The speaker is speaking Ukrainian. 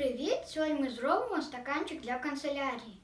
привіт! Сьогодні ми зробимо стаканчик для канцелярії.